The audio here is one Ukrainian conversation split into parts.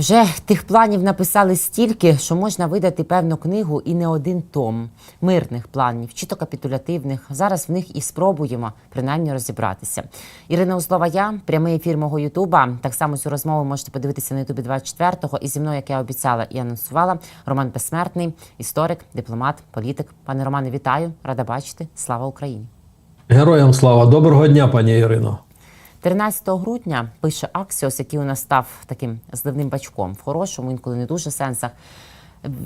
Вже тих планів написали стільки, що можна видати певну книгу і не один том мирних планів, чи то капітулятивних. Зараз в них і спробуємо принаймні розібратися. Ірина Узлова, я прямий ефір мого Ютуба. Так само цю розмову можете подивитися на Ютубі 24-го. І зі мною, як я обіцяла і анонсувала, Роман Безсмертний, історик, дипломат, політик. Пане Романе, вітаю, рада бачити. Слава Україні! Героям слава, доброго дня, пані Ірино. 13 грудня пише Аксіос, який у нас став таким зливним бачком в хорошому, інколи не дуже сенсах.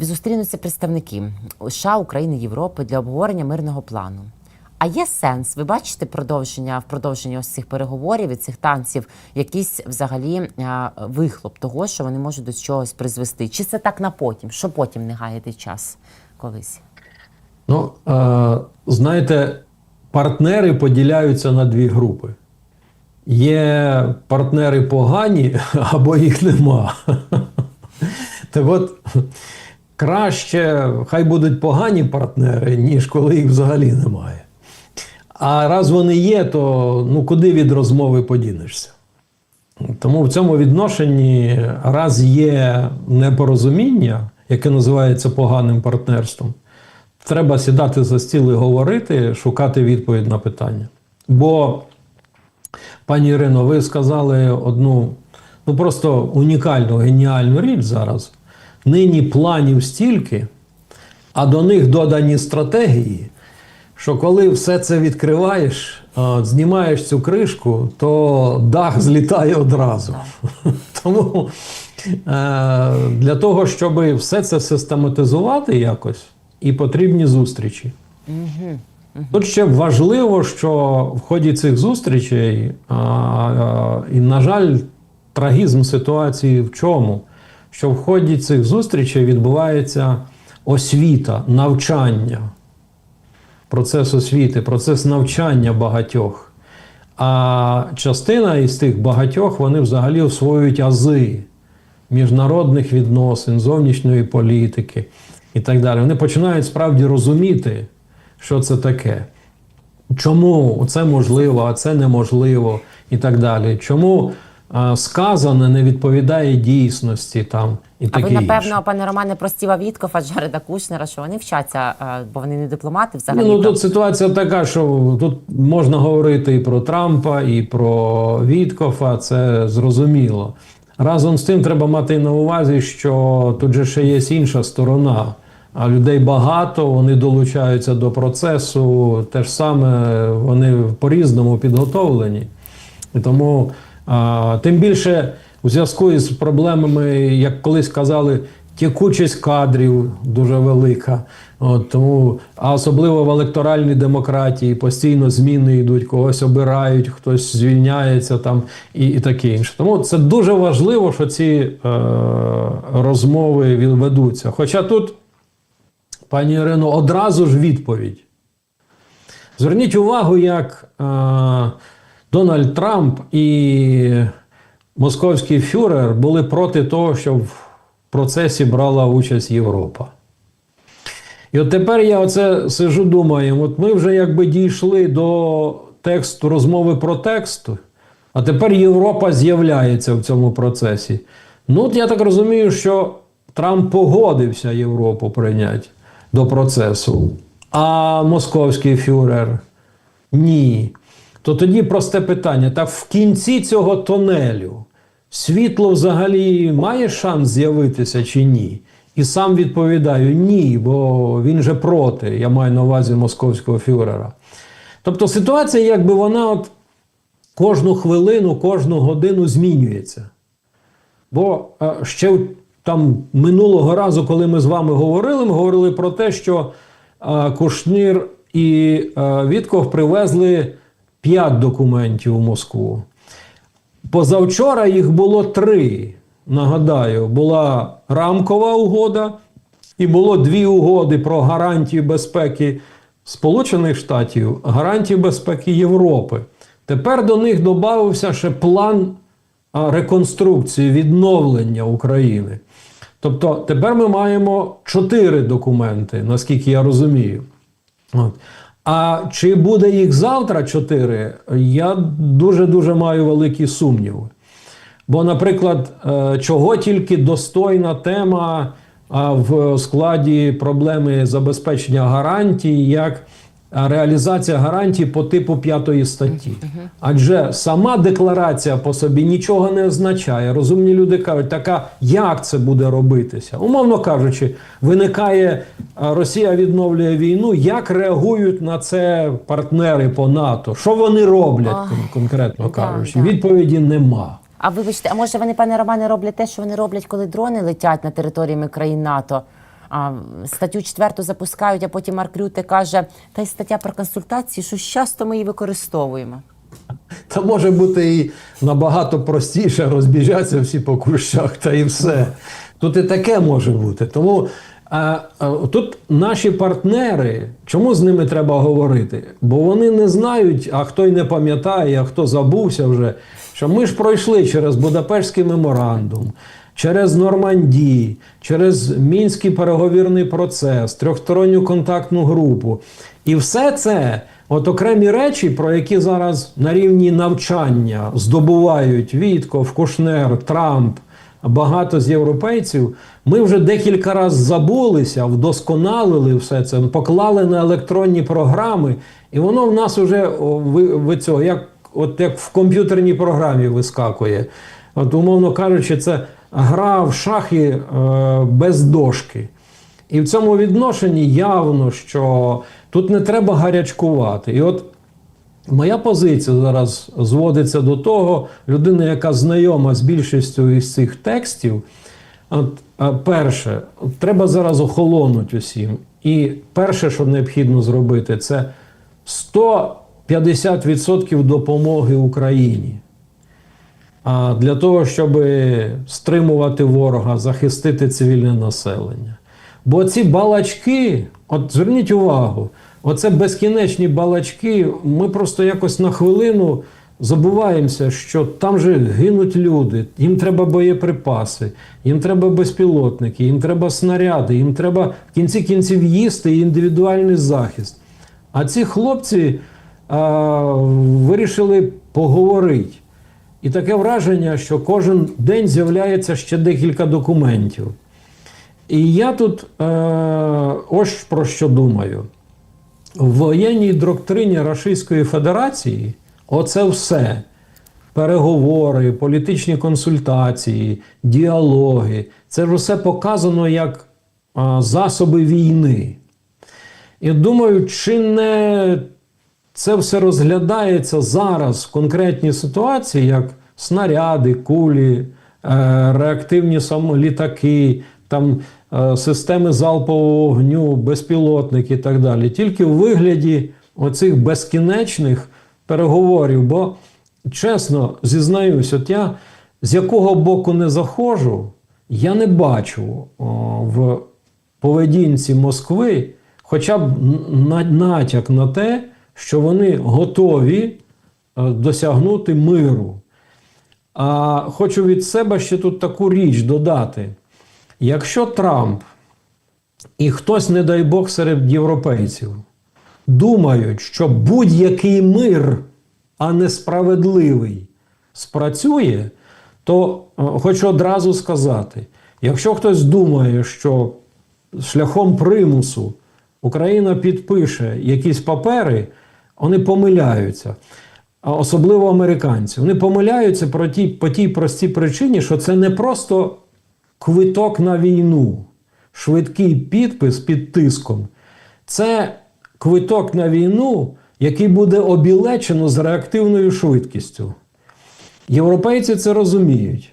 Зустрінуться представники США, України, Європи для обговорення мирного плану. А є сенс, ви бачите продовження в продовженні ось цих переговорів і цих танців, якийсь взагалі вихлоп того, що вони можуть до чогось призвести? Чи це так на потім? Що потім не гаяти час колись? Ну, е, знаєте, партнери поділяються на дві групи. Є партнери погані, або їх нема. Так от краще, хай будуть погані партнери, ніж коли їх взагалі немає. А раз вони є, то ну куди від розмови подінешся? Тому в цьому відношенні раз є непорозуміння, яке називається поганим партнерством, треба сідати за стіл і говорити, шукати відповідь на питання. Бо, пані Ірино, ви сказали одну ну просто унікальну, геніальну річ зараз. Нині планів стільки, а до них додані стратегії, що коли все це відкриваєш, знімаєш цю кришку, то дах злітає одразу. Тому е, для того, щоб все це систематизувати якось, і потрібні зустрічі. Тут ще важливо, що в ході цих зустрічей, а, а, і, на жаль, трагізм ситуації в чому? Що в ході цих зустрічей відбувається освіта, навчання, процес освіти, процес навчання багатьох. А частина із тих багатьох вони взагалі освоюють ази міжнародних відносин, зовнішньої політики і так далі. Вони починають справді розуміти, що це таке. Чому це можливо, а це неможливо, і так далі. Чому а, сказане не відповідає дійсності там і А таке ви, напевно, інше. пане Романе, про Стіва Віткофа, Джареда Кушнера, що вони вчаться, е, бо вони не дипломати взагалі. Ну, тут ситуація така, що тут можна говорити і про Трампа, і про Віткофа, це зрозуміло. Разом з тим треба мати на увазі, що тут же ще є інша сторона. А людей багато, вони долучаються до процесу. Те ж саме вони по-різному підготовлені. І тому а, тим більше у зв'язку із проблемами, як колись казали, текучість кадрів дуже велика. От, тому, а особливо в електоральній демократії постійно зміни йдуть, когось обирають, хтось звільняється там і, і таке інше. Тому це дуже важливо, що ці е, розмови ведуться. Хоча тут, пані Ірино, одразу ж відповідь. Зверніть увагу, як е, Дональд Трамп і московський фюрер були проти того, щоб в процесі брала участь Європа. І от тепер я оце сижу, думаю, от ми вже якби дійшли до тексту розмови про текст, а тепер Європа з'являється в цьому процесі. Ну, от я так розумію, що Трамп погодився Європу прийняти до процесу, а московський фюрер ні. То тоді просте питання: так в кінці цього тонелю світло взагалі має шанс з'явитися чи ні? І сам відповідаю ні, бо він же проти. Я маю на увазі московського фюрера. Тобто ситуація, якби вона от кожну хвилину, кожну годину змінюється. Бо е, ще там минулого разу, коли ми з вами говорили, ми говорили про те, що е, Кушнір і е, Вітков привезли п'ять документів у Москву. Позавчора їх було три. Нагадаю, була рамкова угода, і було дві угоди про гарантії безпеки Сполучених Штатів, гарантії безпеки Європи. Тепер до них додався ще план реконструкції, відновлення України. Тобто тепер ми маємо чотири документи, наскільки я розумію. От. А чи буде їх завтра чотири, я дуже-дуже маю великі сумніви. Бо, наприклад, е, чого тільки достойна тема в складі проблеми забезпечення гарантій, як реалізація гарантій по типу п'ятої статті. Адже сама декларація по собі нічого не означає. Розумні люди кажуть, така як це буде робитися? Умовно кажучи, виникає Росія відновлює війну. Як реагують на це партнери по НАТО? Що вони роблять конкретно кажучи? Відповіді нема. А вибачте, а може вони, пане Романе, роблять те, що вони роблять, коли дрони летять на територіями країн НАТО? А статтю четверту запускають, а потім Марк Рюте каже, та й стаття про консультації, що часто ми її використовуємо. Та може бути і набагато простіше розбіжаться всі по кущах, та і все. Тут і таке може бути. Тому а, а, тут наші партнери, чому з ними треба говорити? Бо вони не знають, а хто й не пам'ятає, а хто забувся вже, що ми ж пройшли через Будапештський меморандум. Через Нормандії, через мінський переговірний процес, трьохсторонню контактну групу. І все це, от окремі речі, про які зараз на рівні навчання здобувають Вітков, Кушнер, Трамп, багато з європейців, ми вже декілька разів забулися, вдосконалили все це, поклали на електронні програми, і воно в нас вже ви, ви цього, як, от як в комп'ютерній програмі вискакує. От, умовно кажучи, це гра в шахи е, без дошки. І в цьому відношенні явно, що тут не треба гарячкувати. І от моя позиція зараз зводиться до того, людина, яка знайома з більшістю із цих текстів. От, е, перше, треба зараз охолонути усім. І перше, що необхідно зробити, це 150% допомоги Україні. Для того, щоб стримувати ворога, захистити цивільне населення. Бо ці балачки, от зверніть увагу, оце безкінечні балачки, ми просто якось на хвилину забуваємося, що там же гинуть люди, їм треба боєприпаси, їм треба безпілотники, їм треба снаряди, їм треба в кінці кінців їсти і індивідуальний захист. А ці хлопці а, вирішили поговорити. І таке враження, що кожен день з'являється ще декілька документів. І я тут е, ось про що думаю. В воєнній доктрині Російської Федерації оце все. Переговори, політичні консультації, діалоги. Це ж все показано як а, засоби війни. І думаю, чи не це все розглядається зараз в конкретній ситуації, як снаряди, кулі, е, реактивні самолітаки, там е, системи залпового вогню, безпілотники і так далі. Тільки в вигляді оцих безкінечних переговорів. Бо, чесно, зізнаюсь, от я з якого боку не заходжу, я не бачу о, в поведінці Москви хоча б натяк на те, що вони готові е, досягнути миру. А хочу від себе ще тут таку річ додати: якщо Трамп і хтось, не дай Бог, серед європейців думають, що будь-який мир, а не справедливий, спрацює, то е, хочу одразу сказати: якщо хтось думає, що шляхом примусу Україна підпише якісь папери, вони помиляються. Особливо американці. Вони помиляються про ті, по тій простій причині, що це не просто квиток на війну, швидкий підпис під тиском. Це квиток на війну, який буде обілечено з реактивною швидкістю. Європейці це розуміють.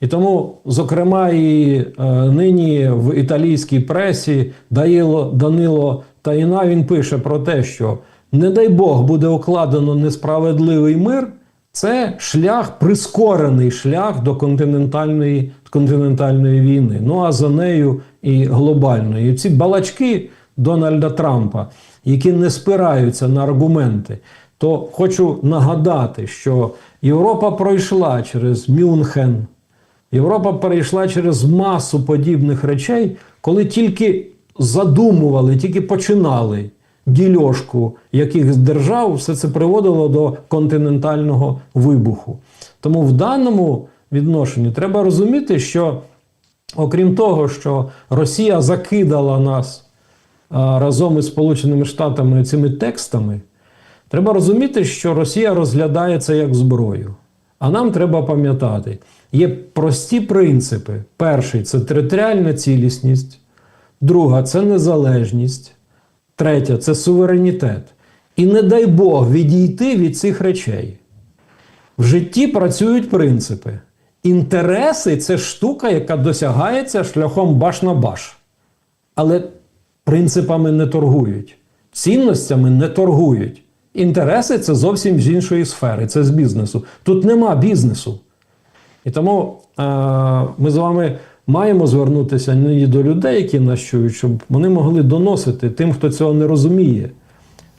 І тому, зокрема, і е, нині в італійській пресі Данило, Данило Таїна він пише про те, що не дай Бог буде укладено несправедливий мир. Це шлях, прискорений шлях до континентальної, континентальної війни. Ну а за нею і глобальної. Ці балачки Дональда Трампа, які не спираються на аргументи, то хочу нагадати, що Європа пройшла через Мюнхен. Європа перейшла через масу подібних речей, коли тільки задумували, тільки починали дільошку якихось держав, все це приводило до континентального вибуху. Тому в даному відношенні. Треба розуміти, що окрім того, що Росія закидала нас разом із Сполученими Штатами цими текстами, треба розуміти, що Росія розглядає це як зброю. А нам треба пам'ятати, є прості принципи. Перший це територіальна цілісність, друга це незалежність, третя це суверенітет. І не дай Бог відійти від цих речей. В житті працюють принципи. Інтереси це штука, яка досягається шляхом баш на баш. Але принципами не торгують, цінностями не торгують. Інтереси це зовсім з іншої сфери, це з бізнесу. Тут нема бізнесу. І тому е, ми з вами маємо звернутися не до людей, які нас чують, щоб вони могли доносити тим, хто цього не розуміє.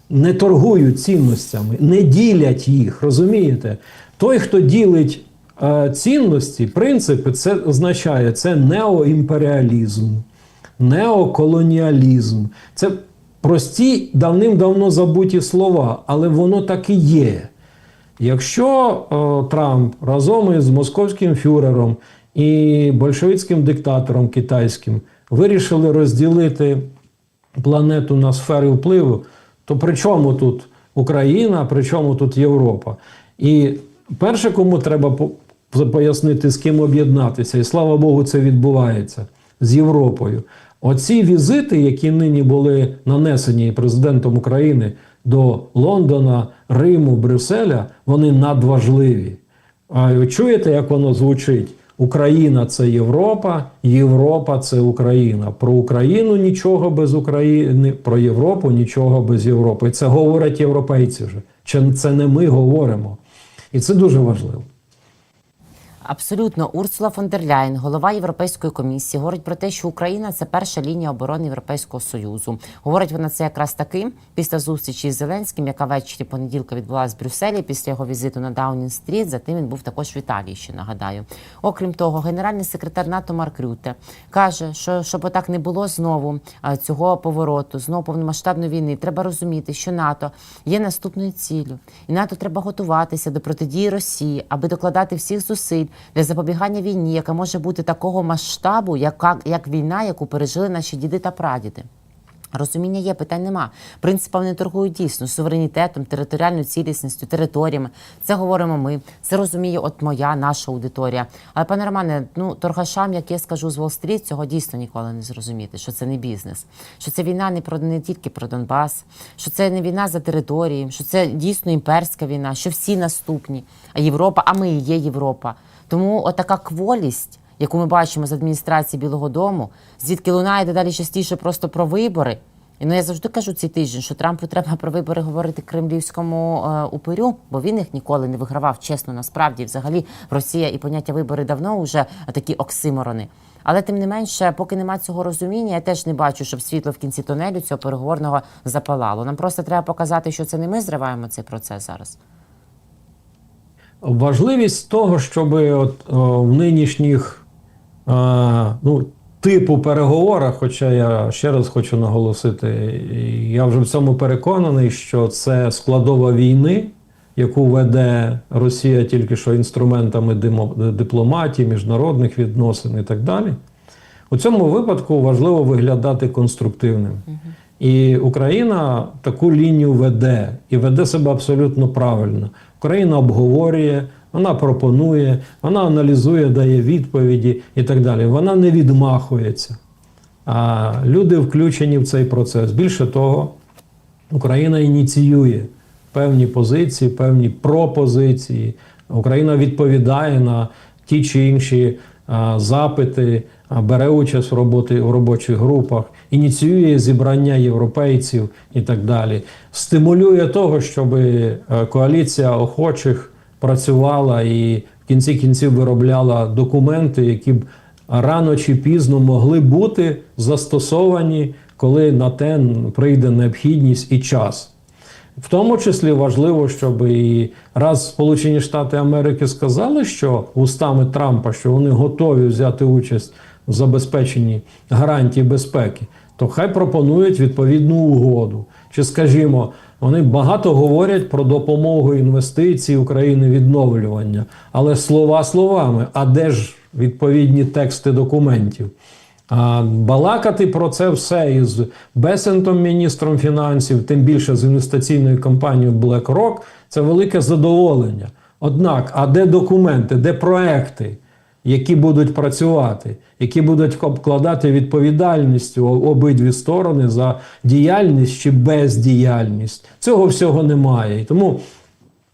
Не торгують цінностями, не ділять їх, розумієте? Той, хто ділить е, цінності, принципи, це означає це неоімперіалізм, неоколоніалізм. Це прості давним-давно забуті слова, але воно так і є. Якщо о, Трамп разом із московським фюрером і большевицьким диктатором китайським вирішили розділити планету на сфери впливу, то при чому тут Україна, при чому тут Європа? І перше, кому треба пояснити, з ким об'єднатися, і слава Богу, це відбувається з Європою. Оці візити, які нині були нанесені президентом України до Лондона, Риму, Брюсселя, вони надважливі. А чуєте, як воно звучить? Україна це Європа, Європа це Україна. Про Україну нічого без України, про Європу нічого без Європи. І це говорять європейці вже. Чи це не ми говоримо? І це дуже важливо. Абсолютно, Урсула фон дер Ляєн, голова Європейської комісії, говорить про те, що Україна це перша лінія оборони Європейського союзу. Говорить вона це якраз таки після зустрічі з Зеленським, яка ввечері понеділка відбулася в Брюсселі після його візиту на Даунінг-стріт. Затим він був також в Італії. Ще нагадаю. Окрім того, генеральний секретар НАТО Марк Рюте каже, що щоб отак не було знову цього повороту, знову повномасштабної війни. Треба розуміти, що НАТО є наступною ціллю, і НАТО треба готуватися до протидії Росії, аби докладати всіх зусиль для запобігання війні, яка може бути такого масштабу, яка як війна, яку пережили наші діди та прадіди. Розуміння є, питань нема. Принципами не торгують дійсно суверенітетом, територіальною цілісністю, територіями. Це говоримо ми. Це розуміє от моя наша аудиторія. Але пане Романе, ну торгашам, як я скажу з Уолл-стріт, цього дійсно ніколи не зрозуміти, що це не бізнес, що це війна не про не тільки про Донбас, що це не війна за території, що це дійсно імперська війна, що всі наступні. А Європа, а ми і є Європа. Тому отака кволість яку ми бачимо з адміністрації Білого Дому, звідки лунає дедалі частіше просто про вибори. І ну я завжди кажу цей тиждень, що Трампу треба про вибори говорити кремлівському е, упирю, бо він їх ніколи не вигравав. Чесно, насправді, взагалі, Росія і поняття вибори давно вже такі оксиморони. Але тим не менше, поки нема цього розуміння, я теж не бачу, щоб світло в кінці тунелю цього переговорного запалало. Нам просто треба показати, що це не ми зриваємо цей процес зараз. Важливість того, щоб от, о, в нинішніх а, ну, типу переговорах, хоча я ще раз хочу наголосити, я вже в цьому переконаний, що це складова війни, яку веде Росія тільки що інструментами дипломатії, міжнародних відносин і так далі. У цьому випадку важливо виглядати конструктивним. І Україна таку лінію веде і веде себе абсолютно правильно. Україна обговорює, вона пропонує, вона аналізує, дає відповіді і так далі. Вона не відмахується. А люди включені в цей процес. Більше того, Україна ініціює певні позиції, певні пропозиції. Україна відповідає на ті чи інші запити, бере участь в роботі в робочих групах, ініціює зібрання європейців і так далі. Стимулює того, щоб е, коаліція охочих працювала і в кінці кінців виробляла документи, які б рано чи пізно могли бути застосовані, коли на те прийде необхідність і час. В тому числі важливо, щоб і раз Сполучені Штати Америки сказали, що устами Трампа, що вони готові взяти участь в забезпеченні гарантій безпеки, то хай пропонують відповідну угоду. Чи, скажімо, вони багато говорять про допомогу інвестицій України відновлювання, але слова словами, а де ж відповідні тексти документів? А балакати про це все із Бесентом, міністром фінансів, тим більше з інвестиційною компанією BlackRock, це велике задоволення. Однак, а де документи, де проекти, які будуть працювати, які будуть обкладати відповідальністю обидві сторони за діяльність чи бездіяльність? Цього всього немає. І тому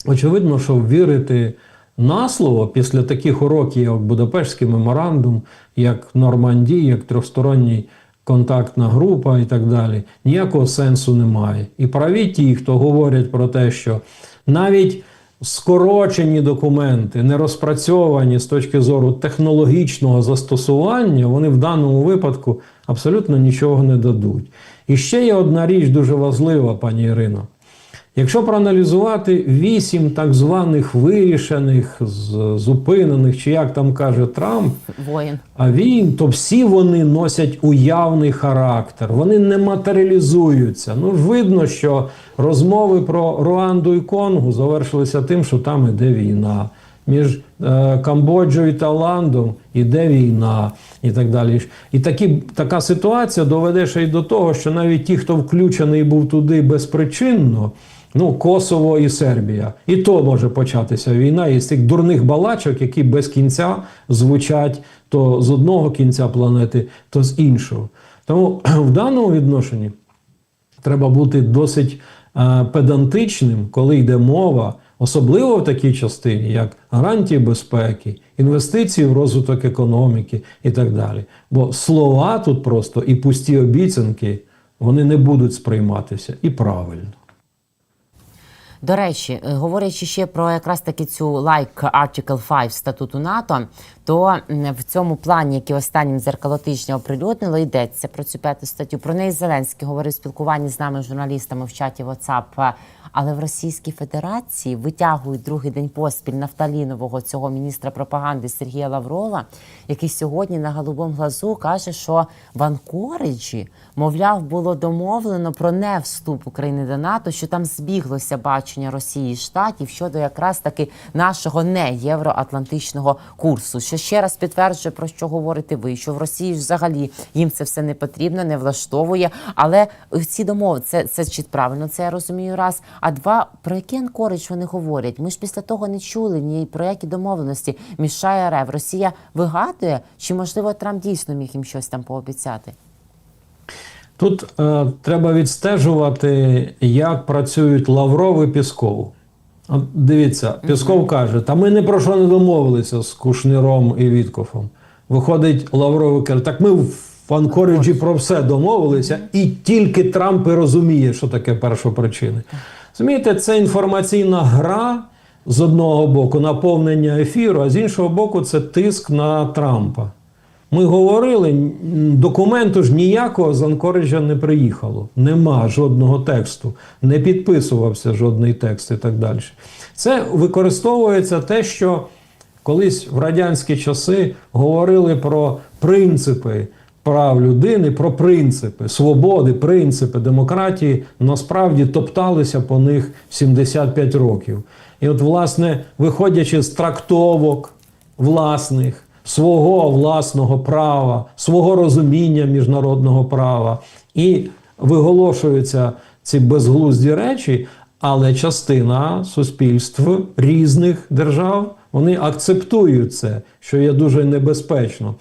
очевидно, що вірити на слово після таких уроків, як Будапештський меморандум, як Нормандій, як трьохсторонній контактна група і так далі, ніякого сенсу немає. І праві ті, хто говорять про те, що навіть скорочені документи, не розпрацьовані з точки зору технологічного застосування, вони в даному випадку абсолютно нічого не дадуть. І ще є одна річ дуже важлива, пані Ірино. Якщо проаналізувати вісім так званих вирішених, зупинених, чи як там каже Трамп, Воїн. а він, то всі вони носять уявний характер, вони не матеріалізуються. Ну ж видно, що розмови про Руанду і Конгу завершилися тим, що там іде війна. Між е, Камбоджою і Таїландом іде війна і так далі. І такі, така ситуація доведе ще й до того, що навіть ті, хто включений був туди безпричинно, ну, Косово і Сербія, і то може початися війна із цих дурних балачок, які без кінця звучать то з одного кінця планети, то з іншого. Тому в даному відношенні треба бути досить е, педантичним, коли йде мова, особливо в такій частині, як гарантії безпеки, інвестиції в розвиток економіки і так далі. Бо слова тут просто і пусті обіцянки вони не будуть сприйматися і правильно. До речі, е, говорячи ще про якраз таки цю like Article 5 статуту НАТО, то в цьому плані, який останнім дзеркало тижня оприлюднило, йдеться про цю п'яту статтю. Про неї Зеленський говорив спілкування з нами, журналістами в чаті WhatsApp. Але в Російській Федерації витягують другий день поспіль нафталінового цього міністра пропаганди Сергія Лаврова, який сьогодні на голубому глазу каже, що в Анкориджі, мовляв, було домовлено про не вступ України до НАТО, що там збіглося бачення Росії і штатів щодо якраз таки нашого не євроатлантичного курсу. Що ще раз підтверджує про що говорите ви, що в Росії взагалі їм це все не потрібно, не влаштовує. Але ці домови, це, це чи правильно це я розумію раз. А два про який Анкоридж вони говорять? Ми ж після того не чули ні про які домовленості між США і РФ. Росія вигадує, чи можливо Трамп дійсно міг їм щось там пообіцяти? Тут е, треба відстежувати, як працюють Лавров і Пісков. От дивіться, Пісков каже: та ми не про що не домовилися з Кушниром і Віткофом. Виходить Лавров і каже, так ми в Анкориджі про все домовилися, і тільки Трамп і розуміє, що таке першопричини. Розумієте, це інформаційна гра з одного боку, наповнення ефіру, а з іншого боку, це тиск на Трампа. Ми говорили, документу ж ніякого з Анкориджа не приїхало. Нема жодного тексту, не підписувався жодний текст і так далі. Це використовується те, що колись в радянські часи говорили про принципи прав людини, про принципи свободи, принципи демократії, насправді топталися по них 75 років. І от, власне, виходячи з трактовок власних, свого власного права, свого розуміння міжнародного права, і виголошуються ці безглузді речі, але частина суспільств різних держав вони акцептують це, що є дуже небезпечно.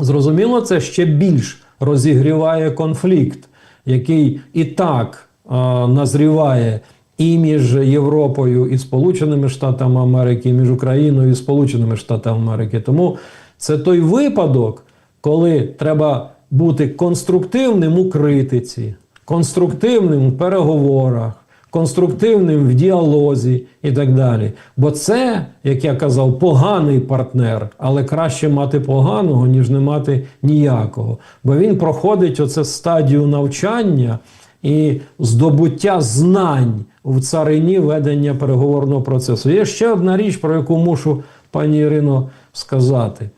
Зрозуміло, це ще більш розігріває конфлікт, який і так е, назріває і між Європою і Сполученими Штатами Америки, і між Україною і Сполученими Штатами Америки. Тому це той випадок, коли треба бути конструктивним у критиці, конструктивним у переговорах, конструктивним в діалозі і так далі. Бо це, як я казав, поганий партнер, але краще мати поганого, ніж не мати ніякого. Бо він проходить оце стадію навчання і здобуття знань в царині ведення переговорного процесу. Є ще одна річ, про яку мушу пані Ірино сказати.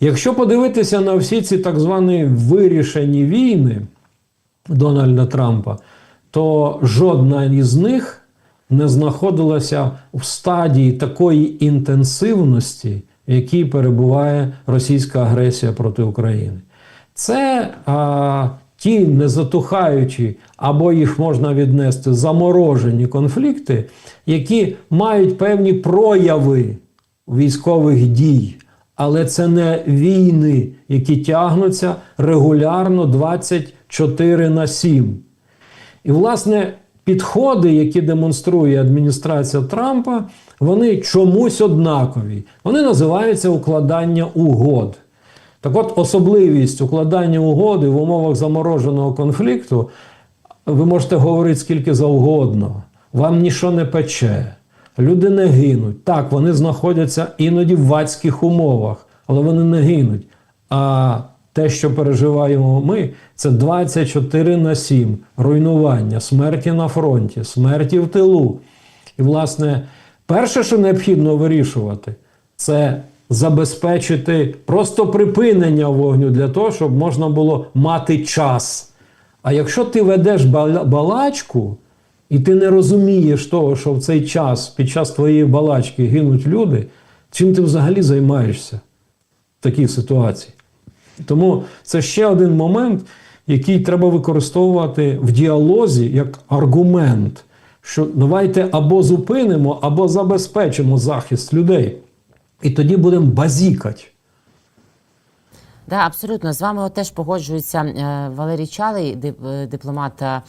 Якщо подивитися на всі ці так звані вирішені війни Дональда Трампа, то жодна із них не знаходилася в стадії такої інтенсивності, в якій перебуває російська агресія проти України. Це а, ті незатухаючі, або їх можна віднести заморожені конфлікти, які мають певні прояви військових дій. Але це не війни, які тягнуться регулярно 24 на 7. І, власне, підходи, які демонструє адміністрація Трампа, вони чомусь однакові. Вони називаються укладання угод. Так от, особливість укладання угоди в умовах замороженого конфлікту, ви можете говорити скільки завгодно, вам нічого не пече. Люди не гинуть. Так, вони знаходяться іноді в вадських умовах, але вони не гинуть. А те, що переживаємо ми, це 24 на 7 руйнування, смерті на фронті, смерті в тилу. І, власне, перше, що необхідно вирішувати, це забезпечити просто припинення вогню для того, щоб можна було мати час. А якщо ти ведеш балачку, і ти не розумієш того, що в цей час, під час твоєї балачки гинуть люди, чим ти взагалі займаєшся в такій ситуації? Тому це ще один момент, який треба використовувати в діалозі як аргумент, що давайте або зупинимо, або забезпечимо захист людей. І тоді будемо базікати. Да, абсолютно з вами теж погоджується е, Валерій Чалий, е, дипломат е,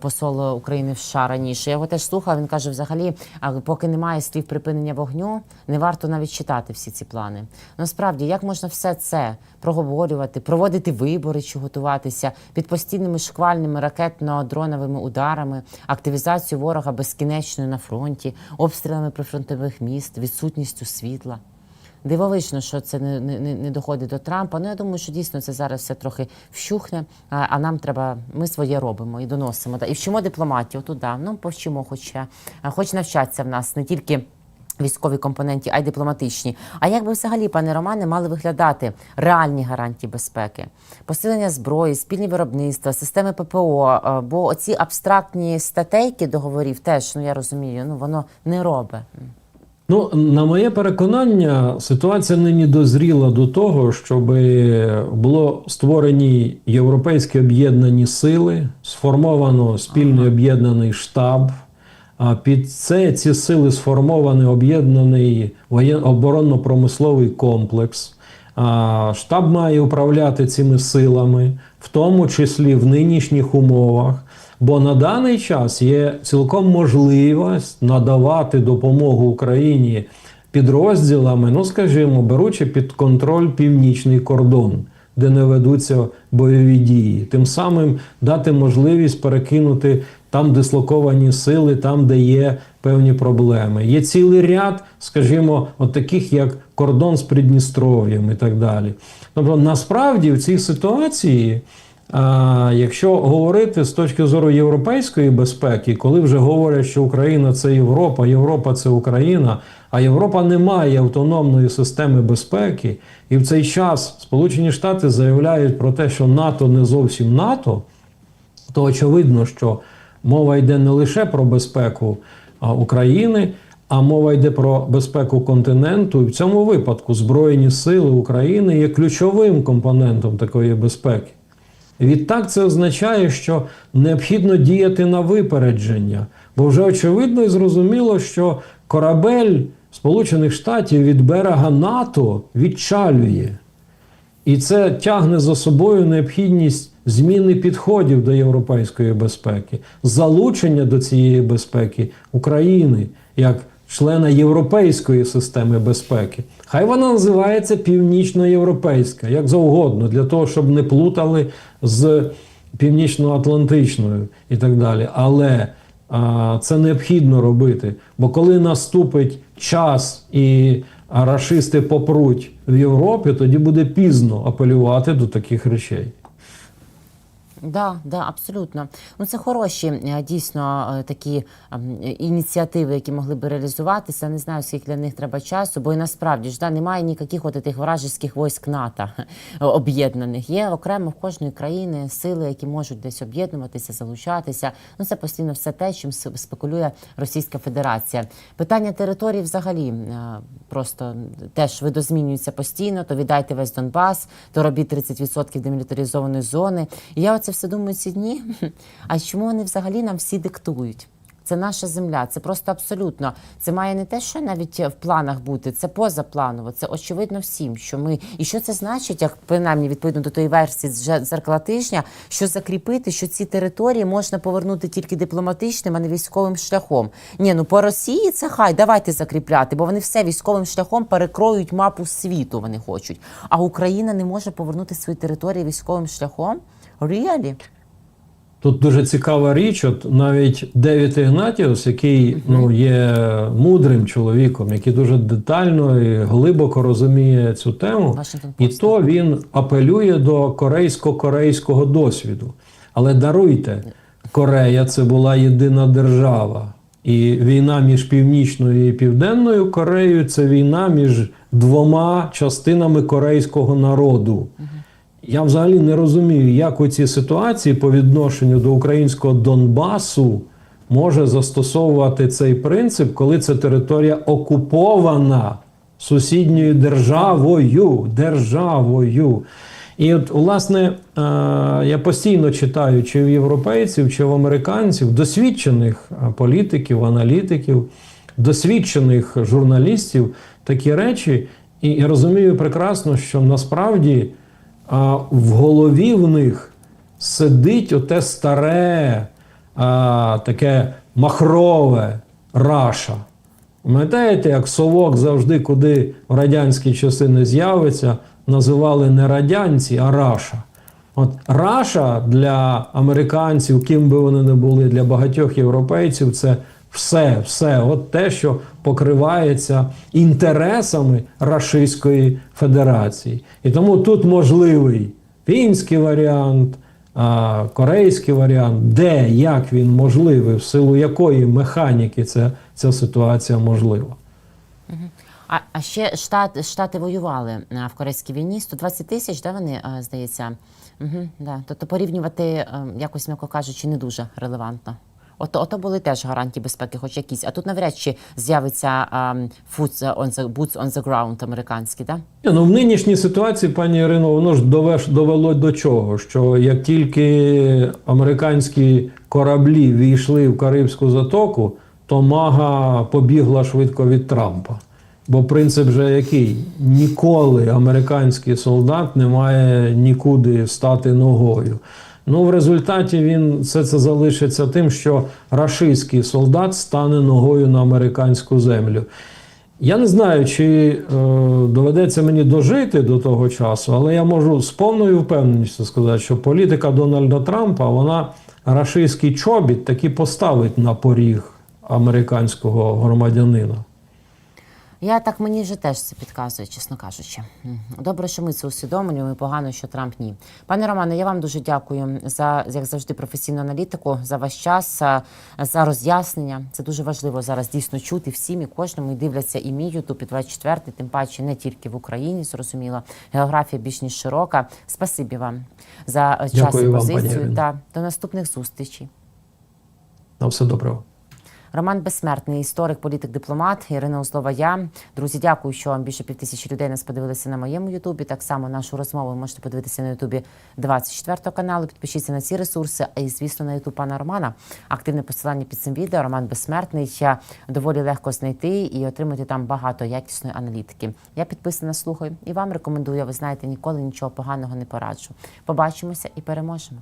посол України в США раніше. Я його теж слухала. Він каже: взагалі, поки немає слів припинення вогню, не варто навіть читати всі ці плани. Насправді, як можна все це проговорювати, проводити вибори чи готуватися під постійними шквальними ракетно-дроновими ударами, активізацію ворога безкінечною на фронті, обстрілами прифронтових міст, відсутністю світла. Дивовижно, що це не, не, не- доходить до Трампа. Ну я думаю, що дійсно це зараз все трохи вщухне. А, а нам треба, ми своє робимо і доносимо. Да. І вчимо дипломатію. Тут да, ну повчимо, хоч, е, хоч навчаться в нас не тільки. Військові компоненті, а й дипломатичні. А як би взагалі, пане Романе, мали виглядати реальні гарантії безпеки, посилення зброї, спільні виробництва, системи ППО? Е, Бо оці абстрактні статейки договорів теж, ну я розумію, ну воно не робить. Ну, на моє переконання, ситуація нині дозріла до того, щоб було створені європейські об'єднані сили, сформовано спільний об'єднаний штаб. А під це ці сили сформований об'єднаний оборонно-промисловий комплекс. А Штаб має управляти цими силами, в тому числі в нинішніх умовах. Бо на даний час є цілком можливість надавати допомогу Україні підрозділами, ну скажімо, беручи під контроль північний кордон, де не ведуться бойові дії, тим самим дати можливість перекинути там дислоковані сили, там, де є певні проблеми. Є цілий ряд, скажімо, от таких як кордон з Придністров'ям і так далі. Тобто, насправді в цій ситуації. Якщо говорити з точки зору європейської безпеки, коли вже говорять, що Україна це Європа, Європа це Україна, а Європа не має автономної системи безпеки, і в цей час Сполучені Штати заявляють про те, що НАТО не зовсім НАТО, то очевидно, що мова йде не лише про безпеку України, а мова йде про безпеку континенту. І в цьому випадку Збройні сили України є ключовим компонентом такої безпеки. Відтак це означає, що необхідно діяти на випередження, бо вже очевидно і зрозуміло, що корабель Сполучених Штатів від берега НАТО відчалює. І це тягне за собою необхідність зміни підходів до європейської безпеки, залучення до цієї безпеки України як члена європейської системи безпеки. Хай вона називається північноєвропейська, як завгодно, для того, щоб не плутали з північно-атлантичною і так далі. Але а, це необхідно робити. Бо коли наступить час і рашисти попруть в Європі, тоді буде пізно апелювати до таких речей. Да, да, абсолютно. Ну це хороші е, дійсно е, такі ем, ініціативи, які могли би реалізуватися. Не знаю, скільки для них треба часу, бо і насправді ж да, немає ніяких от тих вражеських військ НАТО об'єднаних. Є окремо в кожної країни сили, які можуть десь об'єднуватися, залучатися. Ну це постійно все те, чим спекулює Російська Федерація. Питання території взагалі е, просто теж видозмінюється постійно. То віддайте весь Донбас, то робіть 30% демілітаризованої зони. І я оце все думаю ці дні. А чому вони взагалі нам всі диктують? Це наша земля, це просто абсолютно. Це має не те, що навіть в планах бути, це позапланово. Це очевидно всім, що ми і що це значить, як принаймні відповідно до тої версії з зеркала тижня, що закріпити, що ці території можна повернути тільки дипломатичним, а не військовим шляхом. Ні, ну по Росії це хай давайте закріпляти, бо вони все військовим шляхом перекроють мапу світу. Вони хочуть. А Україна не може повернути свої території військовим шляхом. Really? Тут дуже цікава річ. От навіть Девід Ігнатіус, який ну, є мудрим чоловіком, який дуже детально і глибоко розуміє цю тему, і то він апелює до корейсько-корейського досвіду. Але даруйте, Корея це була єдина держава. І війна між Північною і Південною Кореєю це війна між двома частинами корейського народу. Я взагалі не розумію, як у цій ситуації по відношенню до українського Донбасу може застосовувати цей принцип, коли це територія окупована сусідньою державою. Державою. І от, власне, е, я постійно читаю чи в європейців, чи в американців, досвідчених е, політиків, аналітиків, досвідчених журналістів такі речі, і я розумію прекрасно, що насправді а, в голові в них сидить оте старе, а, таке махрове раша. Пам'ятаєте, як совок завжди, куди в радянські часи не з'явиться, називали не радянці, а раша. От раша для американців, ким би вони не були, для багатьох європейців, це все, все, от те, що покривається інтересами Рашистської Федерації. І тому тут можливий фінський варіант, корейський варіант, де, як він можливий, в силу якої механіки ця, ця ситуація можлива. А, а ще штат, штати воювали в Корейській війні. 120 тисяч, да, вони, здається. Угу, да. Тобто порівнювати, е, якось, м'яко кажучи, не дуже релевантно. Ото, ото були теж гарантії безпеки, хоч якісь. А тут навряд чи з'явиться boots on the ground американський, да? Ну, в нинішній ситуації, пані Ірино, воно ж довело до чого? Що як тільки американські кораблі війшли в Карибську затоку, то мага побігла швидко від Трампа. Бо принцип же який? Ніколи американський солдат не має нікуди стати ногою. Ну, в результаті він все це залишиться тим, що рашистський солдат стане ногою на американську землю. Я не знаю, чи е, доведеться мені дожити до того часу, але я можу з повною впевненістю сказати, що політика Дональда Трампа, вона рашистський чобіт таки поставить на поріг американського громадянина. Я так мені вже теж це підказує, чесно кажучи. Добре, що ми це усвідомлюємо, і погано, що Трамп ні. Пане Романе, я вам дуже дякую за як завжди професійну аналітику, за ваш час, за роз'яснення. Це дуже важливо зараз дійсно чути всім і кожному. І дивляться і мій Ютуб, і 24, тим паче не тільки в Україні, зрозуміло. Географія більш ніж широка. Спасибі вам за е, час і Дякую вам, пані позицію. Ірино. Та до наступних зустрічей. На все доброго. Роман Безсмертний, історик, політик, дипломат. Ірина Узлова. Я друзі, дякую, що більше півтисячі людей нас подивилися на моєму Ютубі. Так само нашу розмову ви можете подивитися на Ютубі 24 каналу. Підпишіться на ці ресурси. А і звісно на Ютуб пана Романа. Активне посилання під цим відео. Роман Безсмертний. Доволі легко знайти і отримати там багато якісної аналітики. Я підписана, слухаю і вам рекомендую. Ви знаєте, ніколи нічого поганого не пораджу. Побачимося і переможемо.